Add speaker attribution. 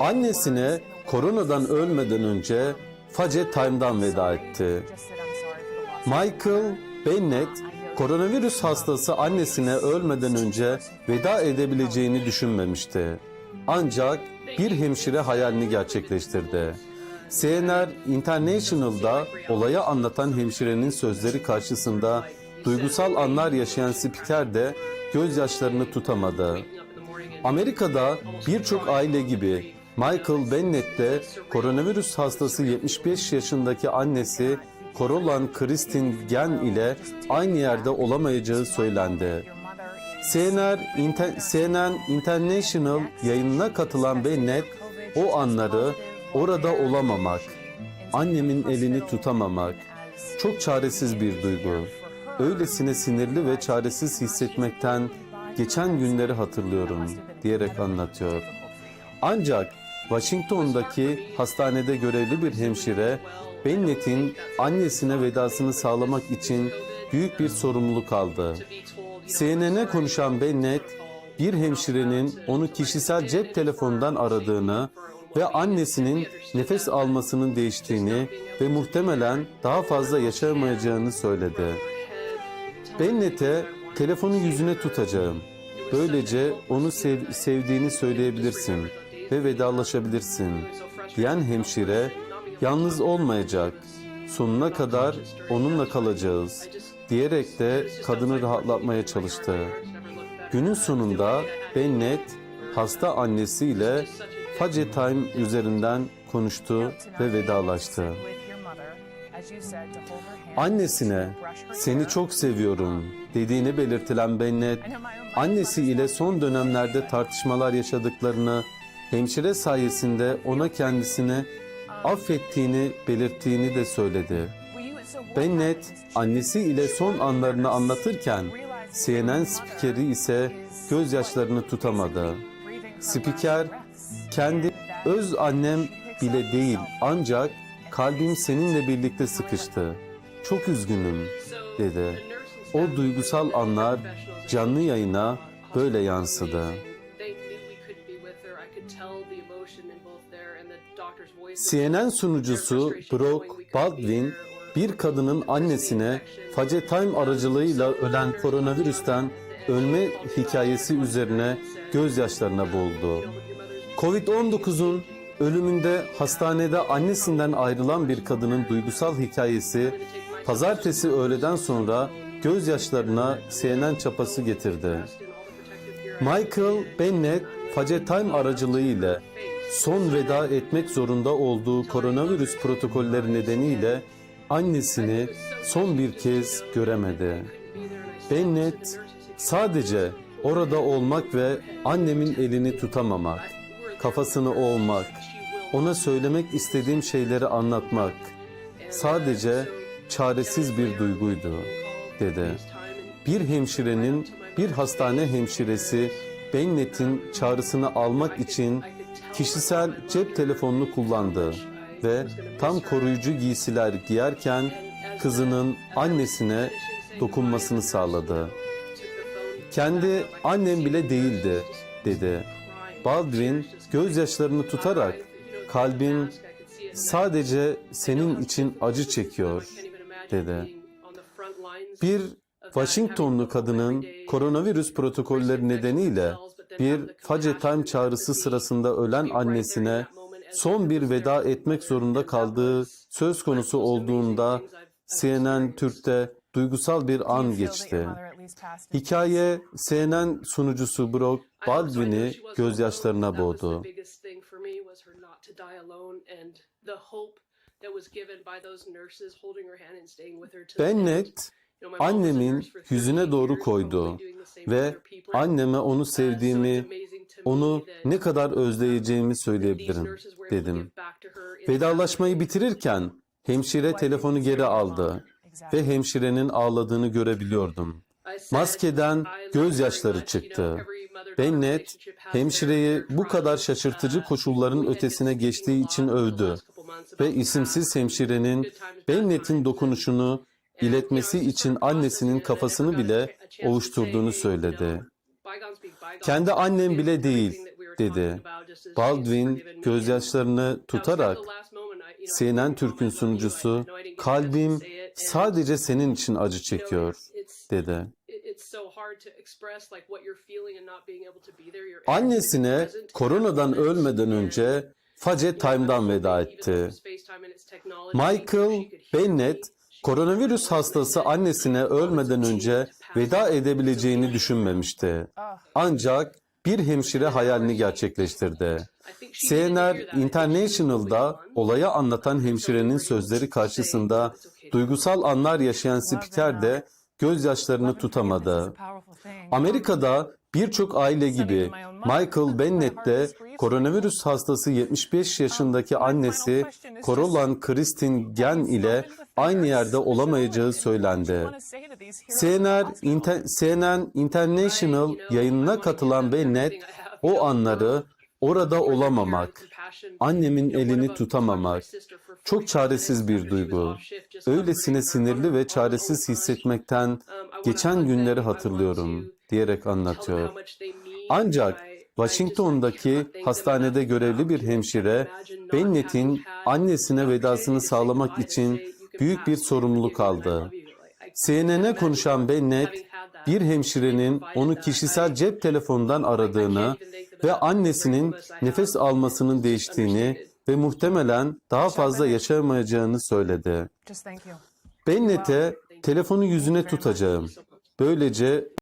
Speaker 1: Annesine koronadan ölmeden önce Face Time'dan veda etti. Michael Bennett, koronavirüs hastası annesine ölmeden önce veda edebileceğini düşünmemişti. Ancak bir hemşire hayalini gerçekleştirdi. CNN International'da olayı anlatan hemşirenin sözleri karşısında duygusal anlar yaşayan spiker de gözyaşlarını tutamadı. Amerika'da birçok aile gibi Michael Bennett de koronavirüs hastası 75 yaşındaki annesi Korolan Kristin Gen ile aynı yerde olamayacağı söylendi. CNN, CNN International yayınına katılan Bennett o anları orada olamamak, annemin elini tutamamak, çok çaresiz bir duygu. Öylesine sinirli ve çaresiz hissetmekten geçen günleri hatırlıyorum diyerek anlatıyor. Ancak Washington'daki hastanede görevli bir hemşire Bennett'in annesine vedasını sağlamak için büyük bir sorumluluk aldı. CNN'e konuşan Bennett, bir hemşirenin onu kişisel cep telefonundan aradığını ve annesinin nefes almasının değiştiğini ve muhtemelen daha fazla yaşayamayacağını söyledi. Bennett'e telefonu yüzüne tutacağım. Böylece onu sev- sevdiğini söyleyebilirsin ve vedalaşabilirsin diyen hemşire yalnız olmayacak. Sonuna kadar onunla kalacağız diyerek de kadını rahatlatmaya çalıştı. Günün sonunda Bennett hasta annesiyle Face Time üzerinden konuştu ve vedalaştı. Annesine seni çok seviyorum dediğini belirtilen Bennett, annesi ile son dönemlerde tartışmalar yaşadıklarını, hemşire sayesinde ona kendisini affettiğini belirttiğini de söyledi. Bennett, annesi ile son anlarını anlatırken, CNN spikeri ise gözyaşlarını tutamadı. Spiker, kendi öz annem bile değil ancak kalbim seninle birlikte sıkıştı. Çok üzgünüm dedi. O duygusal anlar canlı yayına böyle yansıdı. CNN sunucusu Brock Baldwin bir kadının annesine Face Time aracılığıyla ölen koronavirüsten ölme hikayesi üzerine gözyaşlarına boğuldu. Covid-19'un ölümünde hastanede annesinden ayrılan bir kadının duygusal hikayesi pazartesi öğleden sonra gözyaşlarına CNN çapası getirdi. Michael Bennett Face Time aracılığıyla son veda etmek zorunda olduğu koronavirüs protokolleri nedeniyle annesini son bir kez göremedi. Bennett sadece orada olmak ve annemin elini tutamamak, kafasını oğmak, ona söylemek istediğim şeyleri anlatmak sadece çaresiz bir duyguydu dedi. Bir hemşirenin bir hastane hemşiresi Bennett'in çağrısını almak için kişisel cep telefonunu kullandı ve tam koruyucu giysiler giyerken kızının annesine dokunmasını sağladı. Kendi annem bile değildi dedi. Baldwin gözyaşlarını tutarak kalbim sadece senin için acı çekiyor dedi. Bir Washingtonlu kadının koronavirüs protokolleri nedeniyle bir Face Time çağrısı sırasında ölen annesine son bir veda etmek zorunda kaldığı söz konusu olduğunda CNN Türk'te duygusal bir an geçti. Hikaye CNN sunucusu Brock Baldwin'i gözyaşlarına boğdu. Bennett annemin yüzüne doğru koydu ve anneme onu sevdiğimi, onu ne kadar özleyeceğimi söyleyebilirim dedim. Vedalaşmayı bitirirken hemşire telefonu geri aldı ve hemşirenin ağladığını görebiliyordum. Maskeden gözyaşları çıktı. Bennett, hemşireyi bu kadar şaşırtıcı koşulların ötesine geçtiği için övdü ve isimsiz hemşirenin Bennett'in dokunuşunu iletmesi için annesinin kafasını bile ovuşturduğunu söyledi. Kendi annem bile değil, dedi. Baldwin gözyaşlarını tutarak CNN Türk'ün sunucusu kalbim sadece senin için acı çekiyor dedi. Annesine koronadan ölmeden önce Facet Time'dan veda etti. Michael Bennett koronavirüs hastası annesine ölmeden önce veda edebileceğini düşünmemişti. Ancak bir hemşire hayalini gerçekleştirdi. CNN International'da olayı anlatan hemşirenin sözleri karşısında duygusal anlar yaşayan spiker de gözyaşlarını tutamadı. Amerika'da birçok aile gibi Michael Bennett de koronavirüs hastası 75 yaşındaki annesi Carolan Kristin Gen ile aynı yerde olamayacağı söylendi. CNN, Inter- CNN International yayınına katılan Bennett o anları orada olamamak, annemin elini tutamamak, çok çaresiz bir duygu. Öylesine sinirli ve çaresiz hissetmekten geçen günleri hatırlıyorum diyerek anlatıyor. Ancak Washington'daki hastanede görevli bir hemşire Bennett'in annesine vedasını sağlamak için büyük bir sorumluluk aldı. CNN'e konuşan Bennett, bir hemşirenin onu kişisel cep telefonundan aradığını ve annesinin nefes almasının değiştiğini ve muhtemelen daha fazla yaşayamayacağını söyledi. Bennett'e telefonu yüzüne tutacağım. Böylece